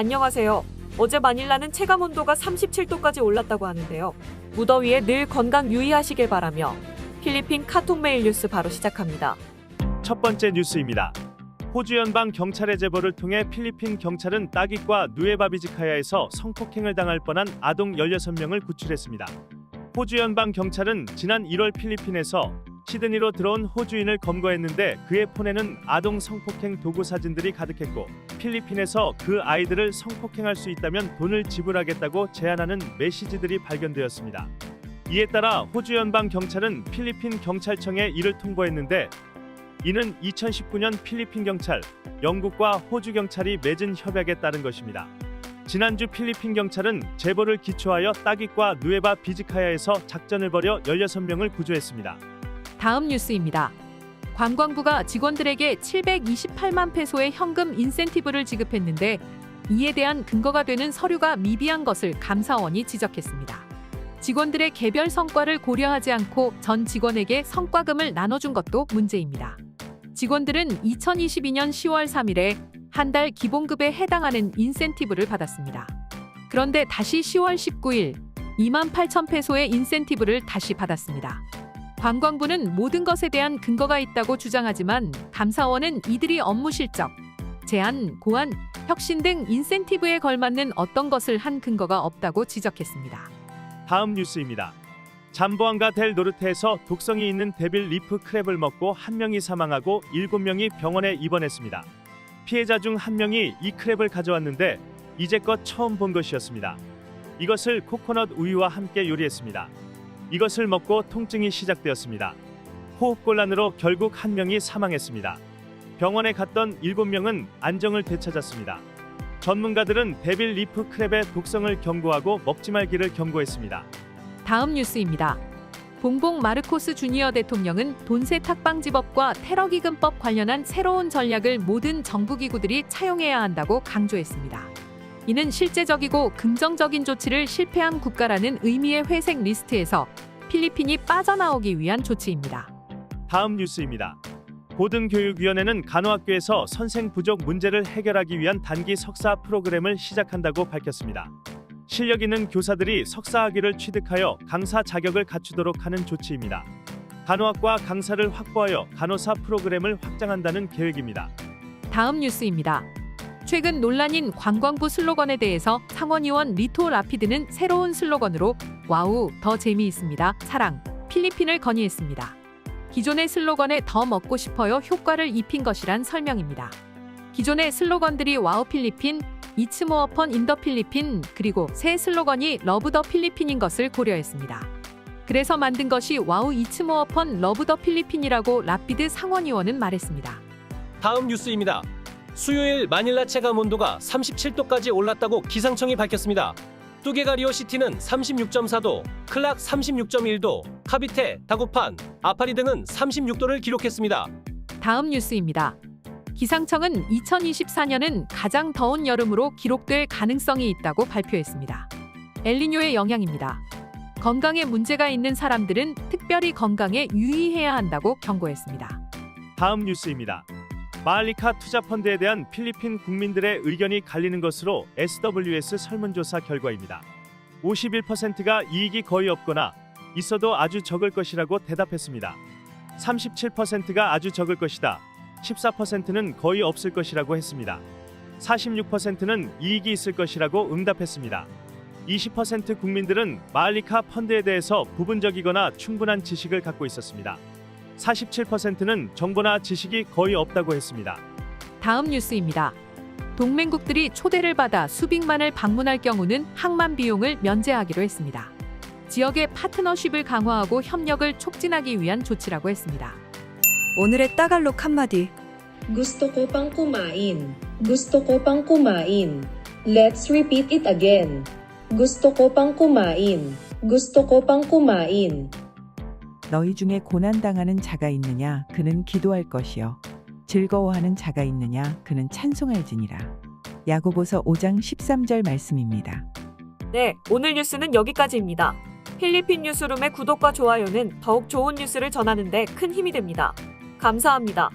안녕하세요. 어제 마닐라는 체감 온도가 37도까지 올랐다고 하는데요. 무더위에 늘 건강 유의하시길 바라며 필리핀 카톡 메일 뉴스 바로 시작합니다. 첫 번째 뉴스입니다. 호주 연방 경찰의 제보를 통해 필리핀 경찰은 따깃과 누에바비지카야에서 성폭행을 당할 뻔한 아동 16명을 구출했습니다. 호주 연방 경찰은 지난 1월 필리핀에서 시드니로 들어온 호주인을 검거했는데 그의 폰에는 아동 성폭행 도구 사진들이 가득했고 필리핀에서 그 아이들을 성폭행할 수 있다면 돈을 지불하겠다고 제안하는 메시지들이 발견되었습니다. 이에 따라 호주 연방 경찰은 필리핀 경찰청에 이를 통보했는데 이는 2019년 필리핀 경찰, 영국과 호주 경찰이 맺은 협약에 따른 것입니다. 지난주 필리핀 경찰은 제보를 기초하여 따깃과 누에바 비지카야에서 작전을 벌여 16명을 구조했습니다. 다음 뉴스입니다. 관광부가 직원들에게 728만 페소의 현금 인센티브를 지급했는데 이에 대한 근거가 되는 서류가 미비한 것을 감사원이 지적했습니다. 직원들의 개별 성과를 고려하지 않고 전 직원에게 성과금을 나눠준 것도 문제입니다. 직원들은 2022년 10월 3일에 한 달 기본급에 해당하는 인센티브를 받았습니다. 그런데 다시 10월 19일 2만 8천 페소의 인센티브를 다시 받았습니다. 관광부는 모든 것에 대한 근거가 있다고 주장하지만 감사원은 이들이 업무 실적, 제한, 고안, 혁신 등 인센티브에 걸맞는 어떤 것을 한 근거가 없다고 지적했습니다. 다음 뉴스입니다. 잠보안가 델 노르테에서 독성이 있는 데빌 리프 크랩을 먹고 한 명이 사망하고 일곱 명이 병원에 입원했습니다. 피해자 중 한 명이 이 크랩을 가져왔는데 이제껏 처음 본 것이었습니다. 이것을 코코넛 우유와 함께 요리했습니다. 이것을 먹고 통증이 시작되었습니다. 호흡곤란으로 결국 한 명이 사망했습니다. 병원에 갔던 일곱 명은 안정을 되찾았습니다. 전문가들은 데빌 리프 크랩의 독성을 경고하고 먹지 말기를 경고했습니다. 다음 뉴스입니다. 봉봉 마르코스 주니어 대통령은 돈세 탁방지법과 테러 기금법 관련한 새로운 전략을 모든 정부 기구들이 차용해야 한다고 강조했습니다. 이는 실제적이고 긍정적인 조치를 실패한 국가라는 의미의 회색 리스트에서 필리핀이 빠져나오기 위한 조치입니다. 다음 뉴스입니다. 고등교육위원회는 간호학교에서 선생 부족 문제를 해결하기 위한 단기 석사 프로그램을 시작한다고 밝혔습니다. 실력 있는 교사들이 석사 학위를 취득하여 강사 자격을 갖추도록 하는 조치입니다. 간호학과 강사를 확보하여 간호사 프로그램을 확장한다는 계획입니다. 다음 뉴스입니다. 최근 논란인 관광부 슬로건에 대해서 상원의원 리토 라피드는 새로운 슬로건으로 와우 더 재미있습니다 사랑 필리핀을 건의했습니다. 기존의 슬로건에 더 먹고 싶어요 효과를 입힌 것이란 설명입니다. 기존의 슬로건들이 와우 필리핀, 이츠 모어 펀 인더 필리핀 그리고 새 슬로건이 러브 더 필리핀인 것을 고려했습니다. 그래서 만든 것이 와우 이츠 모어 펀 러브 더 필리핀이라고 라피드 상원의원은 말했습니다. 다음 뉴스입니다. 수요일 마닐라 체감 온도가 37도까지 올랐다고 기상청이 밝혔습니다. 뚜게가리오 시티는 36.4도, 클락 36.1도, 카비테, 다구판, 아파리 등은 36도를 기록했습니다. 다음 뉴스입니다. 기상청은 2024년은 가장 더운 여름으로 기록될 가능성이 있다고 발표했습니다. 엘니뇨의 영향입니다. 건강에 문제가 있는 사람들은 특별히 건강에 유의해야 한다고 경고했습니다. 다음 뉴스입니다. 마알리카 투자펀드에 대한 필리핀 국민들의 의견이 갈리는 것으로 SWS 설문조사 결과입니다. 51%가 이익이 거의 없거나 있어도 아주 적을 것이라고 대답했습니다. 37%가 아주 적을 것이다. 14%는 거의 없을 것이라고 했습니다. 46%는 이익이 있을 것이라고 응답했습니다. 20% 국민들은 마알리카 펀드에 대해서 부분적이거나 충분한 지식을 갖고 있었습니다. 47%는 정보나 지식이 거의 없다고 했습니다. 다음 뉴스입니다. 동맹국들이 초대를 받아 수빅만을 방문할 경우는 항만 비용을 면제하기로 했습니다. 지역의 파트너십을 강화하고 협력을 촉진하기 위한 조치라고 했습니다. 오늘의 따갈록 한마디. Gusto ko pang kumain. Gusto ko pang kumain. Let's repeat it again. Gusto ko pang kumain. Gusto ko pang kumain. 너희 중에 고난당하는 자가 있느냐 그는 기도할 것이요 즐거워하는 자가 있느냐 그는 찬송할지니라 야고보서 5장 13절 말씀입니다. 네, 오늘 뉴스는 여기까지입니다. 필리핀 뉴스룸의 구독과 좋아요는 더욱 좋은 뉴스를 전하는 데 큰 힘이 됩니다. 감사합니다.